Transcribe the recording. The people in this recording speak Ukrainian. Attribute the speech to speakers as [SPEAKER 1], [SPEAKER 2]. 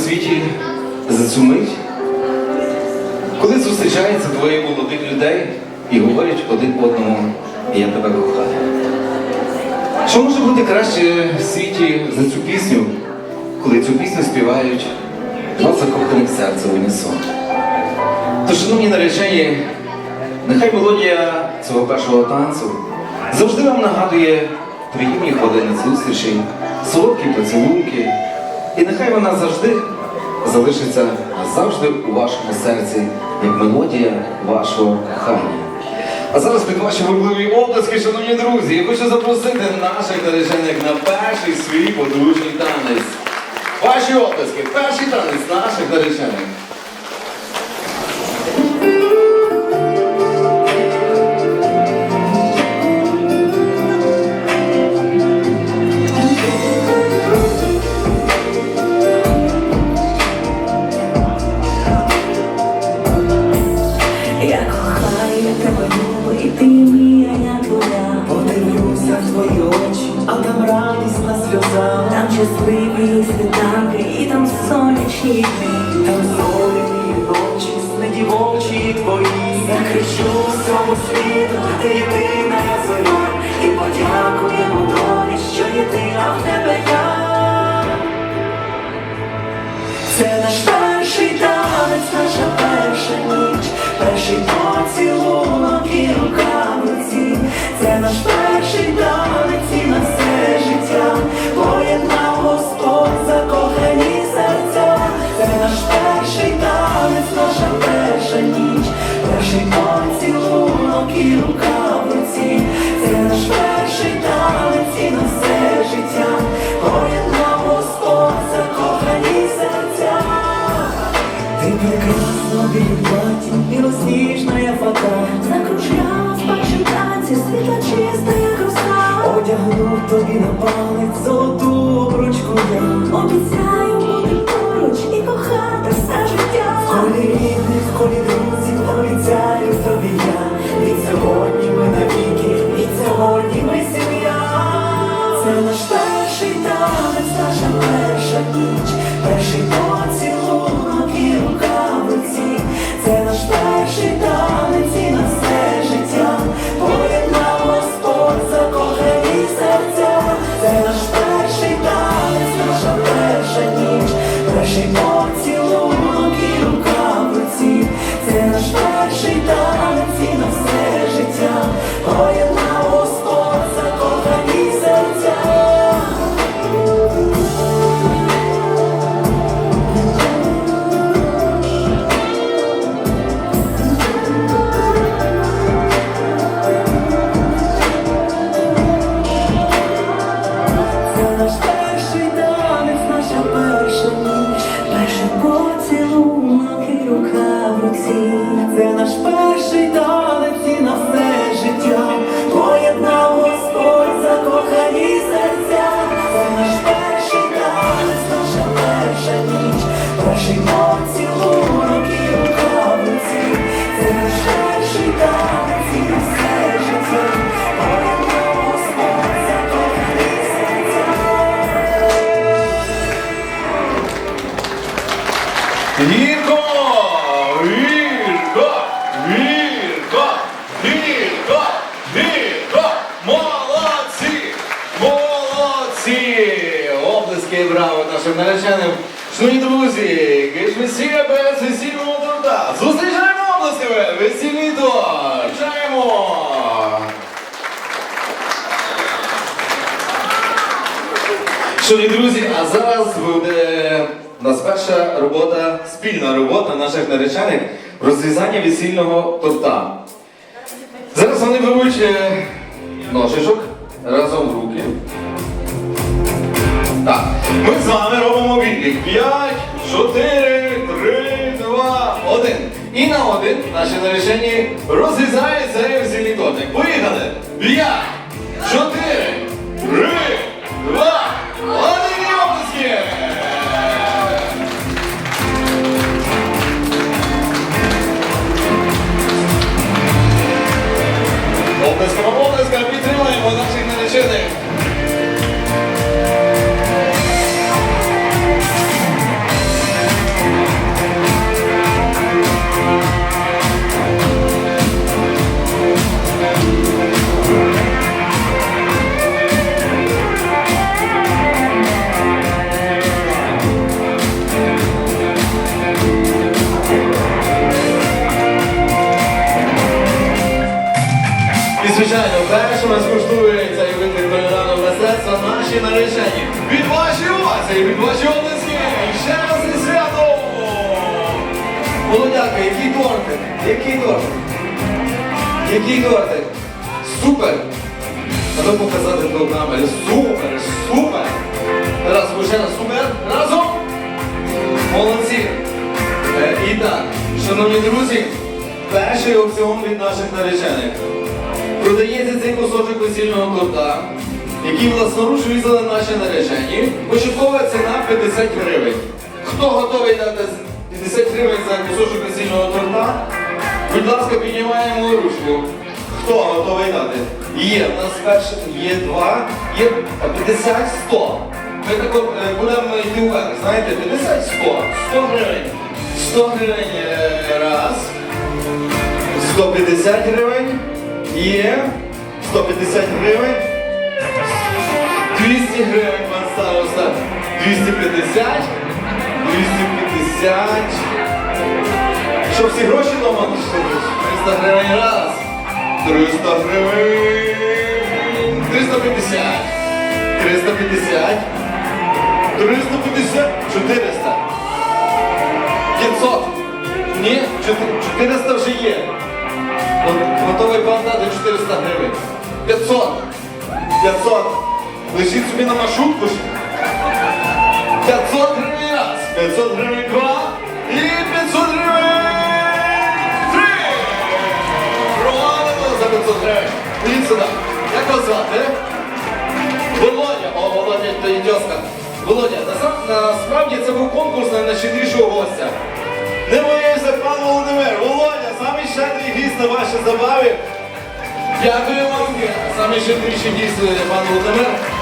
[SPEAKER 1] світі за цю мить, коли зустрічаються двоє молодих людей і говорять один одному, я тебе кохаю. Що може бути краще в світі за цю пісню, коли цю пісню співають два закоханих серця в унісон? Тож, шановні наречені, нехай мелодія цього першого танцю завжди вам нагадує приємні хвилини зустрічей, солодкі поцілунки, і нехай вона завжди залишиться завжди у вашому серці, як мелодія вашого кохання. А зараз під ваші бурливі обласки, шановні друзі, я хочу запросити наших наречених на перший свій подружній танець. Ваші обласки, перший танець наших наречених.
[SPEAKER 2] Ти мія, я твоя.
[SPEAKER 3] Подивлюся в твої очі, а там радісна сльоза,
[SPEAKER 2] Там щасливі світанки, і там сонячні дні.
[SPEAKER 3] там зоряні ночі, сни дівочі твої. Закричу всьому світу, ти єдина зоря,
[SPEAKER 2] І подякуємо долі, що єдина в тебе я.
[SPEAKER 3] Це наш перший танець, наша перша ніч, перший перший поцілунок і рука в руці. Це наш перший танець і на все життя, поєднав Господь закохані серця. Ти прекрасна платі, білосніжна я фата.
[SPEAKER 2] Закружляла в першій танці, світло чиста, як роса.
[SPEAKER 3] Одягну тобі на палець перший рука це наш перший танець на все життя. Поєднав Господь закохані серця. Це наш перший танець, наша перша ніч, перший поцілунок і рука в. Це наш перший танець на все життя. Поєднав
[SPEAKER 1] Молодці! Оплески і браво нашим нареченим! Шановні друзі, геш весілля без весільного торта! Зустрічаємо оплесками! Весільний торт! Зустрічаємо! Шановні друзі, а зараз буде у нас перша робота, спільна робота наших наречених розрізання весільного торта. Зараз вони беруть е, ножичок разом в руки. Так, ми з вами робимо відлік. 5, 4, 3, 2, 1. І на один наші наречені розрізають цей весільний тортик. Поїхали! 5, 4, 3, 2, 1 і оплески! Оплесками, наші наречені. Від ваші овації, від ваші облески. І Ще раз і свято! Володяка, який тортик? Який тортик? Який тортик? Супер! Треба показати до камери. Супер! Супер! Раз, ще раз супер! Разом! Молодці! Е, і так, шановні друзі, перший аукціон від наших наречених. Продається цей кусочок весільного торта, який власноруч візали наші наречені. Початкова ціна 50 гривень. Хто готовий дати 50 гривень за кусочок весільного торта? Будь ласка, піднімаємо ручку. Хто готовий дати? Є, у нас перше, є два, є 50, 100. Ми тако е, будемо йти вверх, знаєте, 50, 100, 100 гривень. 100 гривень е, раз. 150 гривень. Є. 150 гривень. 200 гривень пан староста. 250. 250. Що всі гроші дома лишились? 300 гривень раз. 300 гривень. 350. 350. 350. 400. 500. Ні, 400 вже є. От Готовий пан дати 400 гривень. 500. 500. Лежіть собі на маршрутку. ж. 500 гривень раз. 500 гривень два. І 500 гривень три. Провалимо за 500 гривень. Ідіть сюди. Як вас звати? Володя. О, Володя, то є. Володя, насправді це був конкурс на найщедрішого гостя. Не Володимир. Володя, самий щедрий гість на ваші забави. Дякую вам. Самий щедріший гість, пан Володимир.